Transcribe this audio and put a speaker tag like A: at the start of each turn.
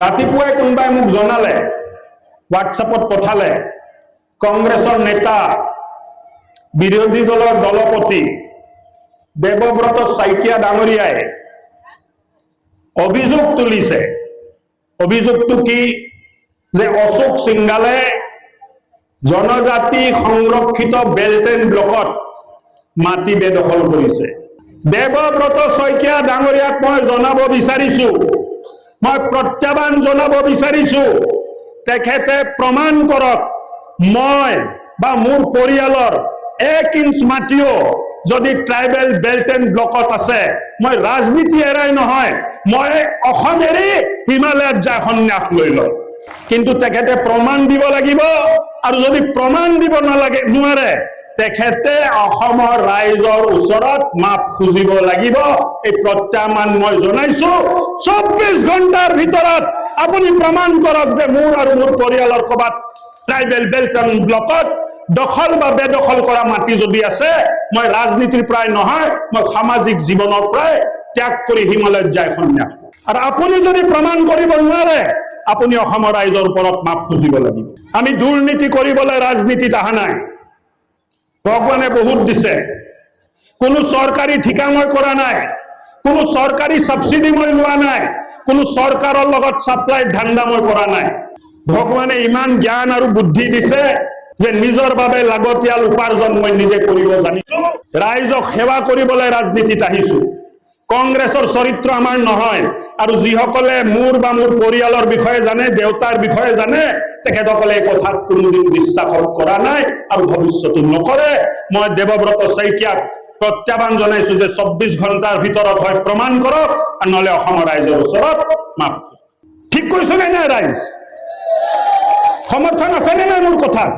A: ৰাতিপুৱাই কোনোবাই মোক জনালে হোৱাটছএপত পঠালে, কংগ্ৰেছৰ নেতা, বিৰোধী দলৰ দলপতি, দেৱব্ৰত শইকীয়া ডাঙৰীয়াই অভিযোগ তুলিছে। অভিযোগটো কি? যে অশোক সিংগালে জনজাতি সংৰক্ষিত বেল্ট এণ্ড ব্লকত মাটি বেদখল কৰিছে। দেৱব্ৰত শইকীয়া ডাঙৰীয়াক মই জনাব বিচাৰিছো। মই প্ৰত্যাহ্বান জনাব বিচাৰিছো। তেখেতে প্ৰমাণ কৰক, মই বা মোৰ পৰিয়ালৰ এক ইঞ্চ মাটিও যদি ট্ৰাইবেল বেল্ট এণ্ড ব্লকত আছে, মই ৰাজনীতি এৰাই নহয়, মই অসম এৰি হিমালয়ত যায় সন্যাস লৈ লওঁ কিন্তু তেখেতে প্ৰমাণ দিব লাগিব আৰু যদি প্ৰমাণ দিব নালাগে, নোৱাৰে তেখেতে অসমৰ ৰাইজৰ ওচৰত মাপ খুজিব লাগিব। এই প্ৰত্যাহ্বান মই জনাইছো। চৌব্বিছ ঘণ্টাৰ ভিতৰত আপুনি প্ৰমাণ কৰক যে মোৰ আৰু মোৰ পৰিয়ালৰ ক'ৰবাত ট্ৰাইবেল বেল্ট ব্লকত দখল বা বেদখল কৰা মাটি যদি আছে, মই ৰাজনীতিৰ পৰাই নহয়, মই সামাজিক জীৱনৰ পৰাই ত্যাগ কৰি হিমালয়ত যায় সন্যাস লওঁ। আৰু আপুনি যদি প্ৰমাণ কৰিব নোৱাৰে, আপুনি অসমৰ ৰাইজৰ ওপৰত মাপ খুজিব লাগিব। আমি দুৰ্নীতি কৰিবলৈ ৰাজনীতিত অহা নাই। ভগৱানে বহুত দিছে। কোনো চৰকাৰী ঠিকা মই কৰা নাই, কোনো চৰকাৰী ছাবচিডি মই লোৱা নাই, কোনো চৰকাৰৰ লগত ছাপ্লাই ধান্দা মই কৰা নাই। ভগৱানে ইমান জ্ঞান আৰু বুদ্ধি দিছে যে নিজৰ বাবে লাগতিয়াল উপাৰ্জন মই নিজে কৰিব জানিছো। ৰাইজক সেৱা কৰিবলৈ ৰাজনীতিত আহিছো। কংগ্ৰেছৰ চৰিত্ৰ আমাৰ নহয়। আৰু যিসকলে মোৰ বা মোৰ পৰিয়ালৰ বিষয়ে জানে, দেউতাৰ বিষয়ে জানে তেখেতসকলে এই কথাত কোনোদিন বিশ্বাস কৰা নাই আৰু ভৱিষ্যতো নকৰে মই দেৱব্ৰত শইকীয়াক প্ৰত্যাহ্বান জনাইছো যে চৌব্বিছ ঘণ্টাৰ ভিতৰত হয় প্ৰমাণ কৰক আৰু নহলে অসমৰ ৰাইজৰ ওচৰত মাফ ঠিক কৈছো নে নাই ৰাইজ? সমৰ্থন আছেনে নাই মোৰ কথাত?